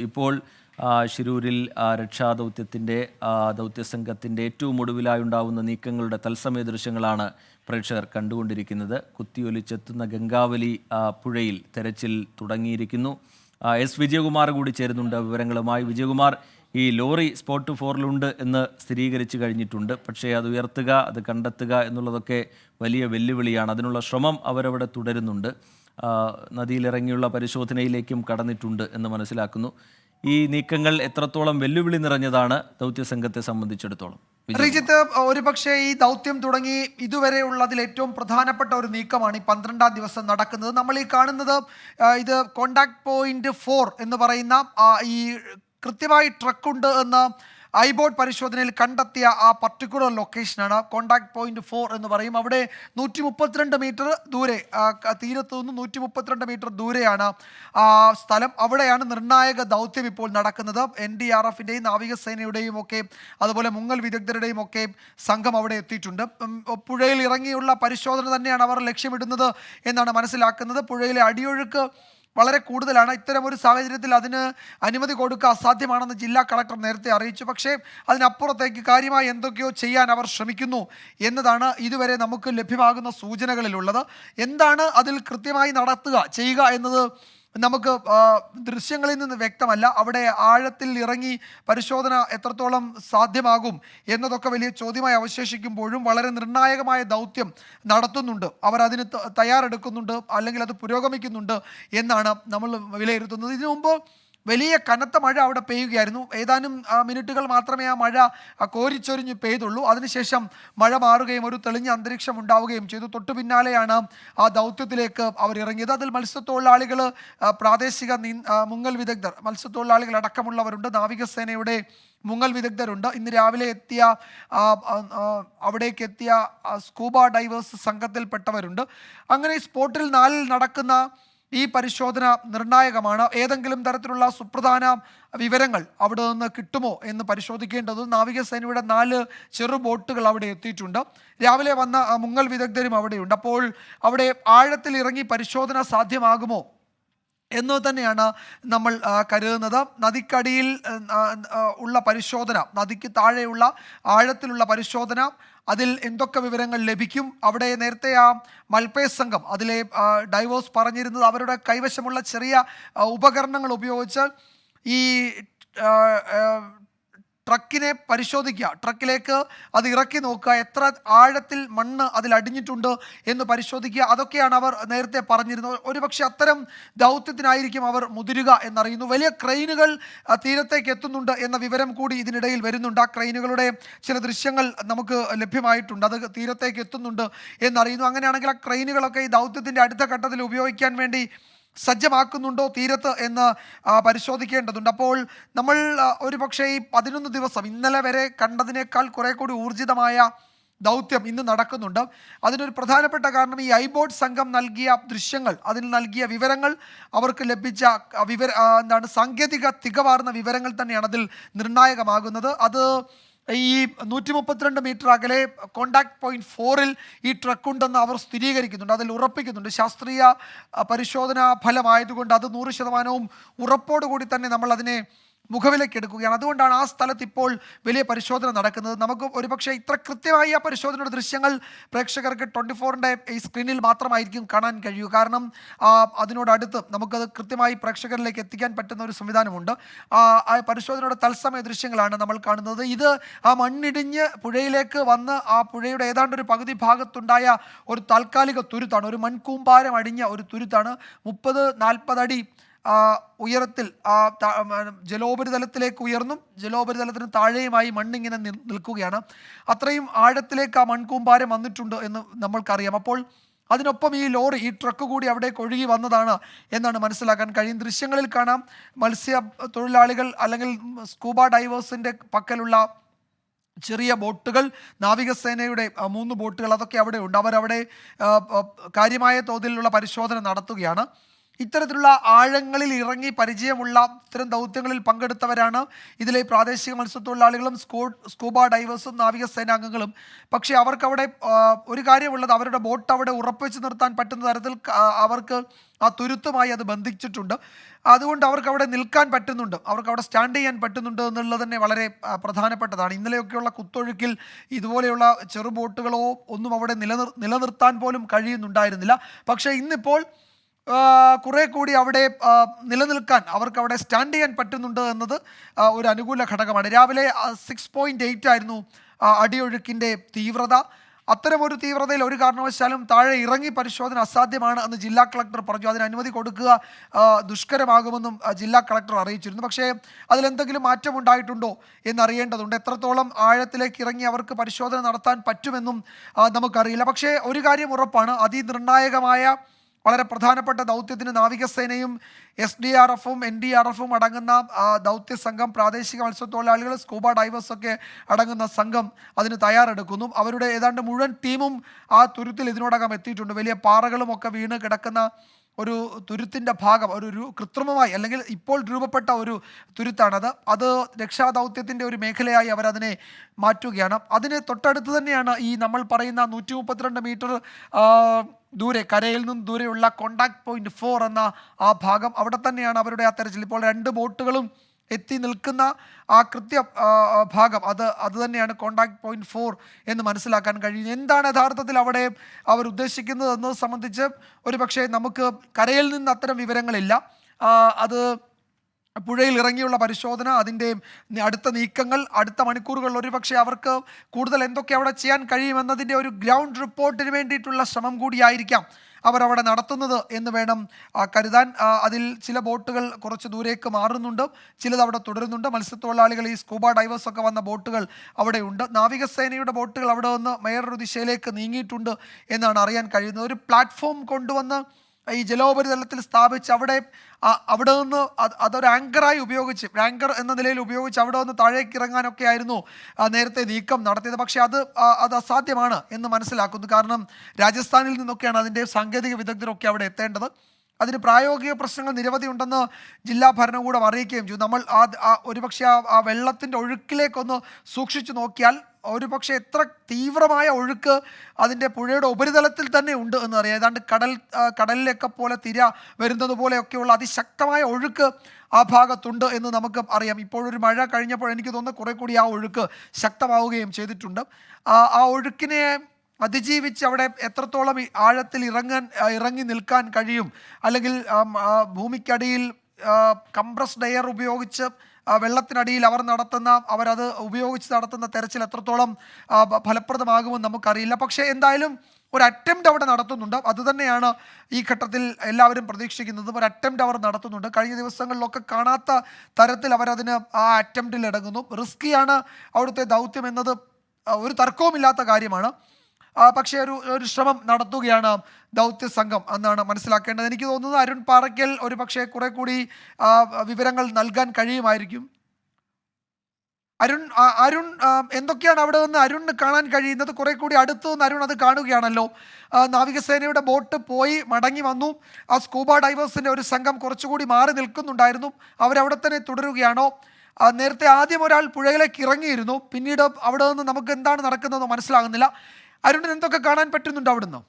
ഇപ്പോൾ ശിരൂരിൽ രക്ഷാദൗത്യത്തിന്റെ ദൗത്യസംഘത്തിന്റെ ഏറ്റവും ഒടുവിലായി ഉണ്ടാവുന്ന നീക്കങ്ങളുടെ തത്സമയ ദൃശ്യങ്ങളാണ് പ്രേക്ഷകർ കണ്ടുകൊണ്ടിരിക്കുന്നത്. കുത്തിയൊലിച്ചെത്തുന്ന ഗംഗാവലി പുഴയിൽ തെരച്ചിൽ തുടങ്ങിയിരിക്കുന്നു. എസ്. വിജയകുമാർ കൂടി ചേരുന്നുണ്ട് വിവരങ്ങളുമായി. വിജയകുമാർ ഈ ലോറി സ്പോട്ട് ഫോറിലുണ്ട് എന്ന് സ്ഥിരീകരിച്ചു കഴിഞ്ഞിട്ടുണ്ട്. പക്ഷേ അത് ഉയർത്തുക അത് കണ്ടെത്തുക എന്നുള്ളതൊക്കെ വലിയ വെല്ലുവിളിയാണ്. അതിനുള്ള ശ്രമം അവരവിടെ തുടരുന്നുണ്ട്. നദിയിലിറങ്ങിയുള്ള പരിശോധനയിലേക്കും കടന്നിട്ടുണ്ട് എന്ന് മനസ്സിലാക്കുന്നു. ഈ നീക്കങ്ങൾ എത്രത്തോളം വെല്ലുവിളി നിറഞ്ഞതാണ് ദൗത്യസംഘത്തെ സംബന്ധിച്ചിടത്തോളം? വിജയ്. ശ്രീജിത്ത് ഒരുപക്ഷെ ഈ ദൗത്യം തുടങ്ങി ഇതുവരെയുള്ളതിൽ ഏറ്റവും പ്രധാനപ്പെട്ട ഒരു നീക്കമാണ് ഈ പന്ത്രണ്ടാം ദിവസം നടക്കുന്നത്. നമ്മൾ ഈ കാണുന്നത് ഇത് കോണ്ടാക്ട് പോയിന്റ് ഫോർ എന്ന് പറയുന്ന ഈ കൃത്യമായി ട്രക്കുണ്ട് എന്ന് ഐബോർഡ് പരിശോധനയിൽ കണ്ടെത്തിയ ആ പർട്ടിക്കുലർ ലൊക്കേഷനാണ് കോണ്ടാക്ട് പോയിന്റ് ഫോർ എന്ന് പറയും. അവിടെ നൂറ്റി മുപ്പത്തിരണ്ട് മീറ്റർ ദൂരെ തീരത്തു നിന്ന് നൂറ്റി മുപ്പത്തിരണ്ട് മീറ്റർ ദൂരെയാണ് സ്ഥലം. അവിടെയാണ് നിർണായക ദൗത്യം ഇപ്പോൾ നടക്കുന്നത്. എൻ ഡി ആർ എഫിന്റെയും നാവികസേനയുടെയും ഒക്കെ അതുപോലെ മുങ്ങൽ വിദഗ്ധരുടെയും ഒക്കെ സംഘം അവിടെ എത്തിയിട്ടുണ്ട്. പുഴയിൽ ഇറങ്ങിയുള്ള പരിശോധന തന്നെയാണ് അവർ ലക്ഷ്യമിടുന്നത് എന്നാണ് മനസ്സിലാക്കുന്നത്. പുഴയിലെ അടിയൊഴുക്ക് വളരെ കൂടുതലാണ്. ഇത്തരം ഒരു സാഹചര്യത്തിൽ അതിന് അനുമതി കൊടുക്കുക അസാധ്യമാണെന്ന് ജില്ലാ കളക്ടർ നേരത്തെ അറിയിച്ചു. പക്ഷേ അതിനപ്പുറത്തേക്ക് കാര്യമായി എന്തൊക്കെയോ ചെയ്യാൻ അവർ ശ്രമിക്കുന്നു എന്നതാണ് ഇതുവരെ നമുക്ക് ലഭ്യമാകുന്ന സൂചനകളിലുള്ളത്. എന്താണ് അതിൽ കൃത്യമായി നടത്തുക ചെയ്യുക എന്നത് നമുക്ക് ദൃശ്യങ്ങളിൽ നിന്ന് വ്യക്തമല്ല. അവിടെ ആഴത്തിൽ ഇറങ്ങി പരിശോധന എത്രത്തോളം സാധ്യമാകും എന്നതൊക്കെ വലിയ ചോദ്യമായി അവശേഷിക്കുമ്പോഴും വളരെ നിർണായകമായ ദൗത്യം നടത്തുന്നുണ്ട്. അവർ അതിന് തയ്യാറെടുക്കുന്നുണ്ട് അല്ലെങ്കിൽ അത് പുരോഗമിക്കുന്നുണ്ട് എന്നാണ് നമ്മൾ വിലയിരുത്തുന്നത്. ഇതിനു മുമ്പ് വലിയ കനത്ത മഴ അവിടെ പെയ്യുകയായിരുന്നു. ഏതാനും മിനിറ്റുകൾ മാത്രമേ ആ മഴ കോരിച്ചൊരിഞ്ഞ് പെയ്തുള്ളൂ. അതിനുശേഷം മഴ മാറുകയും ഒരു തെളിഞ്ഞ അന്തരീക്ഷം ഉണ്ടാവുകയും ചെയ്തു. തൊട്ടു പിന്നാലെയാണ് ആ ദൗത്യത്തിലേക്ക് അവർ ഇറങ്ങിയത്. അതിൽ മത്സ്യത്തൊഴിലാളികൾ പ്രാദേശിക നീ- മുങ്ങൽ വിദഗ്ധർ മത്സ്യത്തൊഴിലാളികൾ അടക്കമുള്ളവരുണ്ട്. നാവികസേനയുടെ മുങ്ങൽ വിദഗ്ധരുണ്ട്. ഇന്ന് രാവിലെ എത്തിയ അവിടേക്ക് എത്തിയ സ്കൂബ ഡൈവേഴ്സ് സംഘത്തിൽപ്പെട്ടവരുണ്ട്. അങ്ങനെ സ്പോട്ടിൽ നാലിൽ നടക്കുന്ന ഈ പരിശോധന നിർണായകമാണ്. ഏതെങ്കിലും തരത്തിലുള്ള സുപ്രധാന വിവരങ്ങൾ അവിടെ നിന്ന് കിട്ടുമോ എന്ന് പരിശോധിക്കേണ്ടത് നാവികസേനയുടെ നാല് ചെറു ബോട്ടുകൾ അവിടെ എത്തിയിട്ടുണ്ട്. രാവിലെ വന്ന മുങ്ങൽ വിദഗ്ധരും അവിടെയുണ്ട്. അപ്പോൾ അവിടെ ആഴത്തിൽ ഇറങ്ങി പരിശോധന സാധ്യമാകുമോ? എന്ന് തന്നെയാണ് നമ്മൾ കരുതുന്നത്. നദിക്കടിയിൽ ഉള്ള പരിശോധന നദിക്ക് താഴെയുള്ള ആഴത്തിലുള്ള പരിശോധന അതിൽ എന്തൊക്കെ വിവരങ്ങൾ ലഭിക്കും? അവിടെ നേരത്തെ ആ മൽപേ സംഘം അതിലെ ഡൈവോഴ്സ് പറഞ്ഞിരുന്നത് അവരുടെ കൈവശമുള്ള ചെറിയ ഉപകരണങ്ങൾ ഉപയോഗിച്ച് ഈ ട്രക്കിനെ പരിശോധിക്കുക. ട്രക്കിലേക്ക് അത് ഇറക്കി നോക്കുക. എത്ര ആഴത്തിൽ മണ്ണ് അതിൽ അടിഞ്ഞിട്ടുണ്ട് എന്ന് പരിശോധിക്കുക. അതൊക്കെയാണ് അവർ നേരത്തെ പറഞ്ഞിരുന്നത്. ഒരുപക്ഷെ അത്തരം ദൗത്യത്തിനായിരിക്കും അവർ മുതിരുക എന്നറിയുന്നു. വലിയ ക്രെയിനുകൾ തീരത്തേക്ക് എത്തുന്നുണ്ട് എന്ന വിവരം കൂടി ഇതിനിടയിൽ വരുന്നുണ്ട്. ആ ക്രെയിനുകളുടെ ചില ദൃശ്യങ്ങൾ നമുക്ക് ലഭ്യമായിട്ടുണ്ട്. അത് തീരത്തേക്ക് എത്തുന്നുണ്ട് എന്നറിയുന്നു. അങ്ങനെയാണെങ്കിൽ ആ ക്രെയിനുകളൊക്കെ ഈ ദൗത്യത്തിന്റെ അടുത്ത ഘട്ടത്തിൽ ഉപയോഗിക്കാൻ വേണ്ടി സജ്ജമാക്കുന്നുണ്ടോ തീരത്ത് എന്ന് പരിശോധിക്കേണ്ടതുണ്ട്. അപ്പോൾ നമ്മൾ ഒരു പക്ഷേ ഈ പതിനൊന്ന് ദിവസം ഇന്നലെ വരെ കണ്ടതിനേക്കാൾ കുറെ കൂടി ഊർജിതമായ ദൗത്യം ഇന്ന് നടക്കുന്നുണ്ട്. അതിനൊരു പ്രധാനപ്പെട്ട കാരണം ഈ ഐബോർഡ് സംഘം നൽകിയ ദൃശ്യങ്ങൾ അതിൽ നൽകിയ വിവരങ്ങൾ അവർക്ക് ലഭിച്ച വിവര എന്താണ് സാങ്കേതിക തികവാർന്ന വിവരങ്ങൾ തന്നെയാണ് അതിൽ നിർണായകമാകുന്നത്. അത് ഈ നൂറ്റി മുപ്പത്തിരണ്ട് മീറ്റർ അകലെ കോണ്ടാക്ട് പോയിന്റ് ഫോറിൽ ഈ ട്രക്ക് ഉണ്ടെന്ന് അവർ സ്ഥിരീകരിക്കുന്നുണ്ട്. അതിൽ ഉറപ്പിക്കുന്നുണ്ട്. ശാസ്ത്രീയ പരിശോധനാ ഫലമായതുകൊണ്ട് അത് നൂറ് ശതമാനവും ഉറപ്പോടുകൂടി തന്നെ നമ്മൾ അതിനെ മുഖവിലേക്ക് എടുക്കുകയാണ്. അതുകൊണ്ടാണ് ആ സ്ഥലത്ത് ഇപ്പോൾ വലിയ പരിശോധന നടക്കുന്നത്. നമുക്ക് ഒരുപക്ഷെ ഇത്ര കൃത്യമായി ആ പരിശോധനയുടെ ദൃശ്യങ്ങൾ പ്രേക്ഷകർക്ക് ട്വന്റി ഫോറിന്റെ ഈ സ്ക്രീനിൽ മാത്രമായിരിക്കും കാണാൻ കഴിയൂ. കാരണം അതിനോടടുത്ത് നമുക്കത് കൃത്യമായി പ്രേക്ഷകരിലേക്ക് എത്തിക്കാൻ പറ്റുന്ന ഒരു സംവിധാനമുണ്ട്. ആ പരിശോധനയുടെ തത്സമയ ദൃശ്യങ്ങളാണ് നമ്മൾ കാണുന്നത്. ഇത് ആ മണ്ണിടിഞ്ഞ് പുഴയിലേക്ക് വന്ന് ആ പുഴയുടെ ഏതാണ്ട് ഒരു പകുതി ഭാഗത്തുണ്ടായ ഒരു താൽക്കാലിക തുരുത്താണ്. ഒരു മൺകൂമ്പാരം അടിഞ്ഞ ഒരു തുരുത്താണ്. മുപ്പത് നാൽപ്പതടി ആ, ഉയരത്തിൽ ജലോപരിതലത്തിലേക്ക് ഉയർന്നും ജലോപരിതലത്തിന് താഴെയുമായി മണ്ണിങ്ങനെ നിൽക്കുകയാണ്. അത്രയും ആഴത്തിലേക്ക് ആ മൺകൂമ്പാരം വന്നിട്ടുണ്ട് എന്ന് നമ്മൾക്കറിയാം. അപ്പോൾ അതിനൊപ്പം ഈ ലോറി ഈ ട്രക്ക് കൂടി അവിടെ ഒഴുകി വന്നതാണ് എന്നാണ് മനസ്സിലാക്കാൻ കഴിയും. ദൃശ്യങ്ങളിൽ കാണാം മത്സ്യ തൊഴിലാളികൾ അല്ലെങ്കിൽ സ്കൂബ ഡൈവേഴ്സിന്റെ പക്കലുള്ള ചെറിയ ബോട്ടുകൾ നാവികസേനയുടെ മൂന്ന് ബോട്ടുകൾ അതൊക്കെ അവിടെ ഉണ്ട്. അവരവിടെ കാര്യമായ തോതിലുള്ള പരിശോധന നടത്തുകയാണ്. ഇത്തരത്തിലുള്ള ആഴങ്ങളിൽ ഇറങ്ങി പരിചയമുള്ള ഇത്തരം ദൗത്യങ്ങളിൽ പങ്കെടുത്തവരാണ്. ഇതിലെ പ്രാദേശിക മത്സ്യത്തൊഴിലാളികളും സ്കൂ സ്കൂബ ഡൈവേഴ്സും നാവികസേനാംഗങ്ങളും പക്ഷേ അവർക്ക് അവിടെ ആ, ഒരു കാര്യമുള്ളത് അവരുടെ ബോട്ട് അവിടെ ഉറപ്പിച്ചു നിർത്താൻ പറ്റുന്ന തരത്തിൽ അവർക്ക് ആ തുരുത്തുമായി അത് ബന്ധിച്ചിട്ടുണ്ട്. അതുകൊണ്ട് അവർക്ക് അവിടെ നിൽക്കാൻ പറ്റുന്നുണ്ട്. അവർക്ക് അവിടെ സ്റ്റാൻഡ് ചെയ്യാൻ പറ്റുന്നുണ്ട് എന്നുള്ളത് തന്നെ വളരെ പ്രധാനപ്പെട്ടതാണ്. ഇന്നലെയൊക്കെയുള്ള കുത്തൊഴുക്കിൽ ഇതുപോലെയുള്ള ചെറുബോട്ടുകളോ ഒന്നും അവിടെ നിലനിർ നിലനിർത്താൻ പോലും കഴിയുന്നുണ്ടായിരുന്നില്ല. പക്ഷേ ഇന്നിപ്പോൾ കുറെ കൂടി അവിടെ നിലനിൽക്കാൻ അവർക്ക് അവിടെ സ്റ്റാൻഡ് ചെയ്യാൻ പറ്റുന്നുണ്ട് എന്നത് ഒരു അനുകൂല ഘടകമാണ്. രാവിലെ സിക്സ് പോയിന്റ് എയ്റ്റ് ആയിരുന്നു അടിയൊഴുക്കിന്റെ തീവ്രത. അത്തരമൊരു തീവ്രതയിൽ ഒരു കാരണവശാലും താഴെ ഇറങ്ങി പരിശോധന അസാധ്യമാണ് എന്ന് ജില്ലാ കളക്ടർ പറഞ്ഞു. അതിന് അനുമതി കൊടുക്കുക ദുഷ്കരമാകുമെന്നും ജില്ലാ കളക്ടർ അറിയിച്ചിരുന്നു. പക്ഷേ അതിലെന്തെങ്കിലും മാറ്റം ഉണ്ടായിട്ടുണ്ടോ എന്നറിയേണ്ടതുണ്ട്. എത്രത്തോളം ആഴത്തിലേക്ക് ഇറങ്ങി അവർക്ക് പരിശോധന നടത്താൻ പറ്റുമെന്നും നമുക്കറിയില്ല. പക്ഷേ ഒരു കാര്യം ഉറപ്പാണ്. അതിനിർണായകമായ വളരെ പ്രധാനപ്പെട്ട ദൗത്യത്തിന് നാവികസേനയും എസ് ഡി ആർ എഫും എൻ ഡി ആർ എഫും അടങ്ങുന്ന ദൗത്യ സംഘം പ്രാദേശിക മത്സ്യത്തൊഴിലാളികൾ സ്കൂബ ഡൈവേഴ്സ് ഒക്കെ അടങ്ങുന്ന സംഘം അതിന് തയ്യാറെടുക്കുന്നു. അവരുടെ ഏതാണ്ട് മുഴുവൻ ടീമും ആ തുരുത്തിൽ ഇതിനോടകം എത്തിയിട്ടുണ്ട്. വലിയ പാറകളും ഒക്കെ വീണ് കിടക്കുന്ന ഒരു തുരുത്തിന്റെ ഭാഗം ഒരു കൃത്രിമമായി അല്ലെങ്കിൽ ഇപ്പോൾ രൂപപ്പെട്ട ഒരു തുരുത്താണത്. അത് രക്ഷാദൗത്യത്തിന്റെ ഒരു മേഖലയായി അവരതിനെ മാറ്റുകയാണ്. അതിന് തൊട്ടടുത്ത് തന്നെയാണ് ഈ നമ്മൾ പറയുന്ന നൂറ്റി മുപ്പത്തിരണ്ട് മീറ്റർ ദൂരെ കരയിൽ നിന്നും ദൂരെയുള്ള കോണ്ടാക്ട് പോയിന്റ് ഫോർ എന്ന ആ ഭാഗം. അവിടെ തന്നെയാണ് അവരുടെ ആ തെരച്ചിൽ ഇപ്പോൾ രണ്ട് ബോട്ടുകളും എത്തി നിൽക്കുന്ന ആ കൃത്യ ഭാഗം. അത് അത് തന്നെയാണ് കോണ്ടാക്ട് പോയിന്റ് ഫോർ എന്ന് മനസ്സിലാക്കാൻ കഴിയുന്നത്. എന്താണ് യഥാർത്ഥത്തിൽ അവിടെ അവർ ഉദ്ദേശിക്കുന്നത് എന്നത് സംബന്ധിച്ച് ഒരു പക്ഷേ നമുക്ക് കരയിൽ നിന്ന് അത്തരം വിവരങ്ങളില്ല. അത് പുഴയിൽ ഇറങ്ങിയുള്ള പരിശോധന അതിന്റെ അടുത്ത നീക്കങ്ങൾ അടുത്ത മണിക്കൂറുകളിൽ ഒരുപക്ഷെ അവർക്ക് കൂടുതൽ എന്തൊക്കെ അവിടെ ചെയ്യാൻ കഴിയുമെന്നതിന്റെ ഒരു ഗ്രൗണ്ട് റിപ്പോർട്ടിന് വേണ്ടിയിട്ടുള്ള ശ്രമം കൂടിയായിരിക്കാം അവരവിടെ നടത്തുന്നത് എന്ന് വേണം കരുതാൻ. അതിൽ ചില ബോട്ടുകൾ കുറച്ച് ദൂരേക്ക് മാറുന്നുണ്ട് ചിലത് അവിടെ തുടരുന്നുണ്ട്. മത്സ്യത്തൊഴിലാളികൾ ഈ സ്കൂബ ഡൈവേഴ്സ് ഒക്കെ വന്ന ബോട്ടുകൾ അവിടെയുണ്ട്. നാവികസേനയുടെ ബോട്ടുകൾ അവിടെ നിന്ന് വേറൊരു ദിശയിലേക്ക് നീങ്ങിയിട്ടുണ്ട് എന്നാണ് അറിയാൻ കഴിയുന്നത്. ഒരു പ്ലാറ്റ്ഫോം കൊണ്ടുവന്ന് ഈ ജലോപരിതലത്തിൽ സ്ഥാപിച്ച് അവിടെ അവിടെ നിന്ന് അതൊരു ആങ്കറായി ഉപയോഗിച്ച് ആങ്കർ എന്ന നിലയിൽ ഉപയോഗിച്ച് അവിടെ നിന്ന് താഴേക്ക് ഇറങ്ങാനൊക്കെ ആയിരുന്നു നേരത്തെ നീക്കം നടത്തിയത്. പക്ഷേ അത് അത് അസാധ്യമാണ് എന്ന് മനസ്സിലാക്കുന്നു. കാരണം രാജസ്ഥാനിൽ നിന്നൊക്കെയാണ് അതിന്റെ സാങ്കേതിക വിദഗ്ധരൊക്കെ അവിടെ എത്തേണ്ടത്. അതിന് പ്രായോഗിക പ്രശ്നങ്ങൾ നിരവധി ഉണ്ടെന്ന് ജില്ലാ ഭരണകൂടം അറിയിക്കുകയും ചെയ്തു. നമ്മൾ ആ ഒരുപക്ഷെ ആ വെള്ളത്തിന്റെ ഒഴുക്കിലേക്കൊന്ന് സൂക്ഷിച്ചു നോക്കിയാൽ ഒരുപക്ഷെ എത്ര തീവ്രമായ ഒഴുക്ക് അതിന്റെ പുഴയുടെ ഉപരിതലത്തിൽ തന്നെ ഉണ്ട് എന്ന് അറിയാം. ഏതാണ്ട് കടൽ കടലിലൊക്കെ പോലെ തിര വരുന്നത് പോലെയൊക്കെയുള്ള അതിശക്തമായ ഒഴുക്ക് ആ ഭാഗത്തുണ്ട് എന്ന് നമുക്ക് അറിയാം. ഇപ്പോഴൊരു മഴ കഴിഞ്ഞപ്പോൾ എനിക്ക് തോന്നുന്നു കുറെ കൂടി ആ ഒഴുക്ക് ശക്തമാവുകയും ചെയ്തിട്ടുണ്ട്. ആ ഒഴുക്കിനെ അതിജീവിച്ച് അവിടെ എത്രത്തോളം ആഴത്തിൽ ഇറങ്ങാൻ ഇറങ്ങി നിൽക്കാൻ കഴിയും? അല്ലെങ്കിൽ ഭൂമിക്കടിയിൽ കംപ്രസ്ഡ് എയർ ഉപയോഗിച്ച് വെള്ളത്തിനടിയിൽ അവർ നടത്തുന്ന അവരത് ഉപയോഗിച്ച് നടത്തുന്ന തെരച്ചിൽ എത്രത്തോളം ഫലപ്രദമാകുമെന്ന് നമുക്കറിയില്ല. പക്ഷേ എന്തായാലും ഒരു അറ്റംപ്റ്റ് അവിടെ നടത്തുന്നുണ്ട്. അതുതന്നെയാണ് ഈ ഘട്ടത്തിൽ എല്ലാവരും പ്രതീക്ഷിക്കുന്നത്. ഒരു അറ്റംപ്റ്റ് അവർ നടത്തുന്നുണ്ട്. കഴിഞ്ഞ ദിവസങ്ങളിലൊക്കെ കാണാത്ത തരത്തിൽ അവരതിന് ആ അറ്റംപ്റ്റിൽ ഇടങ്ങുന്നു. റിസ്കിയാണ് അവിടുത്തെ ദൗത്യം എന്നത് ഒരു തർക്കവുമില്ലാത്ത കാര്യമാണ്. പക്ഷേ ഒരു ഒരു ശ്രമം നടത്തുകയാണ് ദൗത്യ സംഘം എന്നാണ് മനസ്സിലാക്കേണ്ടത്. എനിക്ക് തോന്നുന്നത് അരുൺ പാറയ്ക്കൽ ഒരു പക്ഷേ കുറെ കൂടി വിവരങ്ങൾ നൽകാൻ കഴിയുമായിരിക്കും. അരുൺ അരുൺ എന്തൊക്കെയാണ് അവിടെ നിന്ന് അരുണിന് കാണാൻ കഴിയുന്നത്? കുറെ കൂടി അടുത്ത് നിന്ന് അരുൺ അത് കാണുകയാണല്ലോ. നാവികസേനയുടെ ബോട്ട് പോയി മടങ്ങി വന്നു. ആ സ്കൂബ ഡൈവേഴ്സിന്റെ ഒരു സംഘം കുറച്ചുകൂടി മാറി നിൽക്കുന്നുണ്ടായിരുന്നു. അവരവിടെ തന്നെ തുടരുകയാണോ? നേരത്തെ ആദ്യം ഒരാൾ പുഴയിലേക്ക് ഇറങ്ങിയിരുന്നു. പിന്നീട് അവിടെ നിന്ന് നമുക്ക് എന്താണ് നടക്കുന്നതെന്ന് മനസ്സിലാകുന്നില്ല. അരുണിന് എന്തൊക്കെ കാണാൻ പറ്റുന്നുണ്ട് അവിടുന്ന്?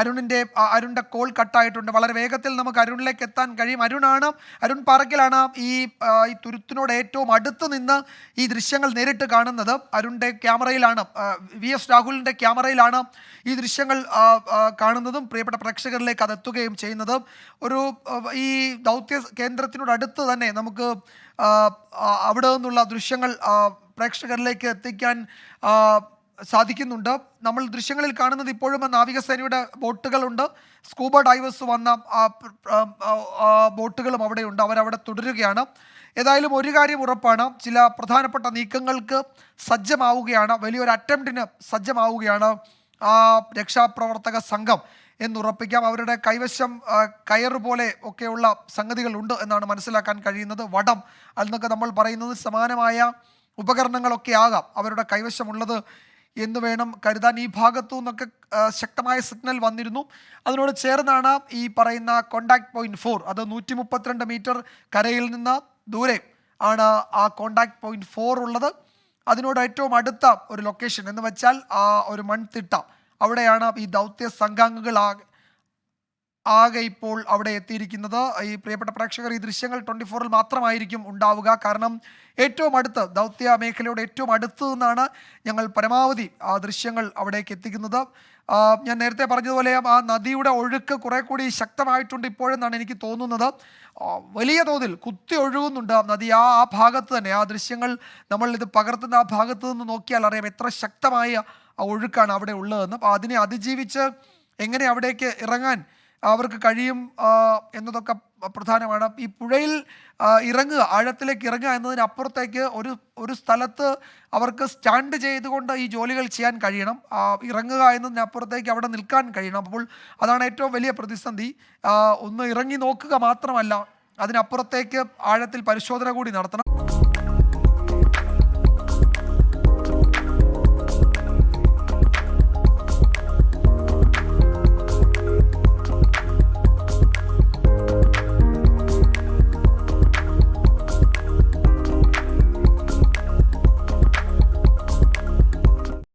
അരുണിന്റെ അരുണിന്റെ കോൾ കട്ടായിട്ടുണ്ട്. വളരെ വേഗത്തിൽ നമുക്ക് അരുണിലേക്ക് എത്താൻ കഴിയും. അരുണാണ് അരുൺ പാറക്കിലാണ് ഈ ഈ തുരുത്തിനോട് ഏറ്റവും അടുത്ത് നിന്ന് ഈ ദൃശ്യങ്ങൾ നേരിട്ട് കാണുന്നത്. അരുണിന്റെ ക്യാമറയിലാണ് വി എസ് രാഹുലിന്റെ ക്യാമറയിലാണ് ഈ ദൃശ്യങ്ങൾ കാണുന്നതും പ്രിയപ്പെട്ട പ്രേക്ഷകരിലേക്ക് അത് എത്തുകയും ചെയ്യുന്നത്. ഒരു ഈ ദൗത്യ കേന്ദ്രത്തിനോട് അടുത്ത് തന്നെ നമുക്ക് അവിടെ നിന്നുള്ള ദൃശ്യങ്ങൾ പ്രേക്ഷകരിലേക്ക് എത്തിക്കാൻ സാധിക്കുന്നുണ്ട്. നമ്മൾ ദൃശ്യങ്ങളിൽ കാണുന്നത് ഇപ്പോഴും നാവികസേനയുടെ ബോട്ടുകളുണ്ട്. സ്കൂബ ഡൈവേഴ്സ് വന്ന ബോട്ടുകളും അവിടെയുണ്ട്. അവരവിടെ തുടരുകയാണ്. ഏതായാലും ഒരു കാര്യം ഉറപ്പാണ്. ചില പ്രധാനപ്പെട്ട നീക്കങ്ങൾക്ക് സജ്ജമാവുകയാണ്. വലിയൊരു അറ്റംപ്റ്റിന് സജ്ജമാവുകയാണ് ആ രക്ഷാപ്രവർത്തക സംഘം എന്നുറപ്പിക്കാം. അവരുടെ കൈവശം കയർ പോലെ ഒക്കെയുള്ള സംഗതികളുണ്ട് എന്നാണ് മനസ്സിലാക്കാൻ കഴിയുന്നത്. വടം എന്നൊക്കെ നമ്മൾ പറയുന്നത് സമാനമായ ഉപകരണങ്ങളൊക്കെ ആകാം. അവരുടെ കൈവശമുള്ളത് എന്ന് വേണം കരുതാൻ ഈ ഭാഗത്തു നിന്നൊക്കെ ശക്തമായ സിഗ്നൽ വന്നിരുന്നു. അതിനോട് ചേർന്നാണ് ഈ പറയുന്ന കോണ്ടാക്ട് പോയിന്റ് ഫോർ അത് നൂറ്റി മുപ്പത്തിരണ്ട് മീറ്റർ കരയിൽ നിന്ന് ദൂരെ ആണ് ആ കോണ്ടാക്ട് പോയിന്റ് ഫോർ ഉള്ളത്. അതിനോട് ഏറ്റവും അടുത്ത ഒരു ലൊക്കേഷൻ എന്ന് വെച്ചാൽ ആ ഒരു മൺതിട്ട. അവിടെയാണ് ഈ ദൗത്യ സംഘാംഗങ്ങൾ ആകെ ഇപ്പോൾ അവിടെ എത്തിയിരിക്കുന്നത് ഈ പ്രിയപ്പെട്ട പ്രേക്ഷകർ ഈ ദൃശ്യങ്ങൾ ട്വന്റി ഫോറിൽ മാത്രമായിരിക്കും ഉണ്ടാവുക. കാരണം ഏറ്റവും അടുത്ത് ദൗത്യ മേഖലയുടെ ഏറ്റവും അടുത്ത് നിന്നാണ് ഞങ്ങൾ പരമാവധി ആ ദൃശ്യങ്ങൾ അവിടേക്ക് എത്തിക്കുന്നത്. ഞാൻ നേരത്തെ പറഞ്ഞതുപോലെ ആ നദിയുടെ ഒഴുക്ക് കുറെ കൂടി ശക്തമായിട്ടുണ്ട് ഇപ്പോഴെന്നാണ് എനിക്ക് തോന്നുന്നത്. വലിയ തോതിൽ കുത്തി ഒഴുകുന്നുണ്ട് നദി. ആ ആ ഭാഗത്ത് തന്നെ ആ ദൃശ്യങ്ങൾ നമ്മൾ ഇത് പകർത്തുന്ന ആ ഭാഗത്ത് നിന്ന് നോക്കിയാൽ അറിയാം എത്ര ശക്തമായ ആ ഒഴുക്കാണ് അവിടെ ഉള്ളതെന്ന്. അപ്പോൾ അതിനെ അതിജീവിച്ച് എങ്ങനെ അവിടേക്ക് ഇറങ്ങാൻ അവർക്ക് കഴിയും എന്നതൊക്കെ പ്രധാനമാണ്. ഈ പുഴയിൽ ഇറങ്ങുക ആഴത്തിലേക്ക് ഇറങ്ങുക എന്നതിനപ്പുറത്തേക്ക് ഒരു ഒരു സ്ഥലത്ത് അവർക്ക് സ്റ്റാൻഡ് ചെയ്തുകൊണ്ട് ഈ ജോലികൾ ചെയ്യാൻ കഴിയണം. ഇറങ്ങുക എന്നതിനപ്പുറത്തേക്ക് അവിടെ നിൽക്കാൻ കഴിയണം. അപ്പോൾ അതാണ് ഏറ്റവും വലിയ പ്രതിസന്ധി. ഒന്ന് ഇറങ്ങി നോക്കുക മാത്രമല്ല അതിനപ്പുറത്തേക്ക് ആഴത്തിൽ പരിശോധന കൂടി നടത്തണം.